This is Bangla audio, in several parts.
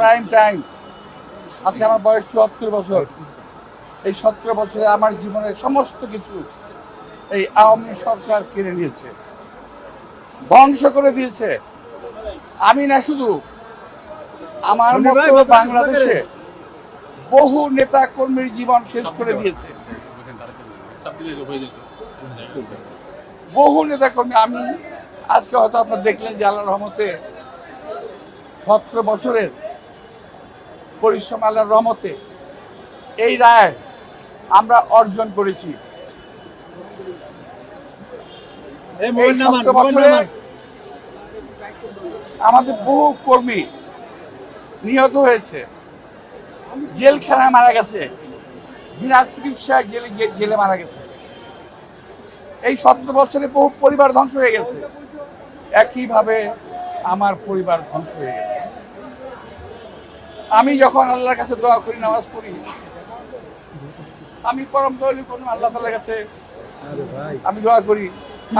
প্রাইম টাইম আজকে আমার বয়স চুয়াত্তর বছর। এই সতেরো বছরে আমার জীবনের সমস্ত কিছু এই আওয়ামী সরকার কেড়ে নিয়েছে। ধ্বংস করে দিয়েছে। আমি না শুধু আমার মতো বাংলাদেশে বহু নেতা কর্মীর জীবন শেষ করে দিয়েছে। বহু নেতা কর্মী আমি আজকে হয়তো আপনার দেখলেন যে আল্লাহ রহমতে সতেরো বছরের পরিশ্রম আল্লাহর রহমতে এই রায় আমরা অর্জন করেছি। আমাদের বহু কর্মী নিহত হয়েছে। জেলখানায় মারা গেছে। বিনা চিকিৎসায় জেলে জেলে মারা গেছে। এই সতেরো বছরে বহু পরিবার ধ্বংস হয়ে গেছে। একইভাবে আমার পরিবার ধ্বংস হয়ে গেছে। আমি যখন আল্লাহর কাছে দোয়া করি নামাজ পড়ি আমি পরম দয়ালু কোন আল্লাহ তাআলার কাছে আমি দোয়া করি।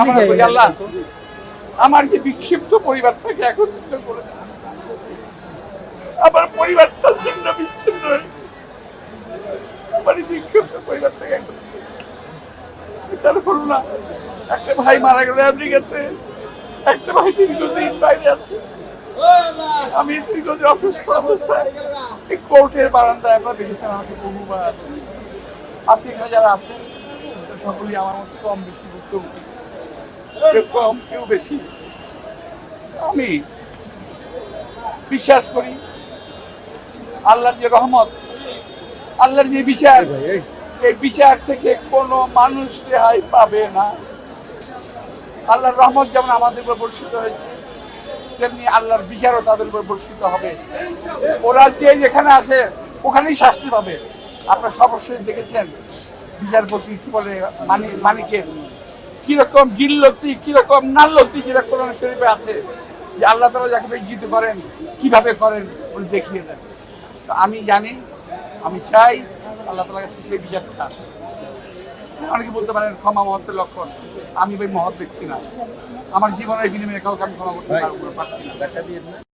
আমরা করি আল্লাহ আমার যে বিক্ষিপ্ত পরিবারটাকে একত্রিত করে আমার পরিবারটা ছিন্ন বিচ্ছিন্ন আমার বিক্ষিপ্ত পরিবারটাকে একত্রিত। বিচার করুন না। একটা ভাই মারা গেল আমেরিকাতে একটা ভাই দীর্ঘদিন বাইরে আছে। আমি দীর্ঘদিন অসুস্থ অবস্থায়। এই কোর্টের বারান্দায় আপনারা দেখেছেন আমাকে বহুবার আজকে এখানে যারা আছেন সকলেই আমার মতো কম বেশি ভুক্তভোগী কেউ কম, কেউ বেশি। আমি বিশ্বাস করি, আল্লাহর যে রহমত, আল্লাহর যে বিচার, এই বিচার থেকে কোনো মানুষ রেহাই পাবে না। আল্লাহর রহমত যেমন আমাদের উপর বর্ষিত হয়েছে তেমনি আল্লাহর বিচারও তাদের উপর বর্ষিত হবে। ওরা যে যেখানে আছে, ওখানেই শাস্তি পাবে। আপনারা সবসময় দেখেছেন বিচারপতি কি বলে, মানি, মানিকে। কীরকম গিল্লতি, কীরকম নাল্লতি কোরআন শরীফে আছে, যে আল্লাহ তালা যাকে বিজ্জিত করেন, কীভাবে করেন উনি দেখিয়ে দেন। তো আমি জানি, আমি চাই আল্লাহ তালার কাছে সেই বিচারটা। অনেকে বলতে পারেন ক্ষমা মহত্বের লক্ষণ। আমি ভাই মহৎ ব্যক্তি না। আমার জীবনের বিনিময়ে কাউকে আমি ক্ষমা করতে পারছি না।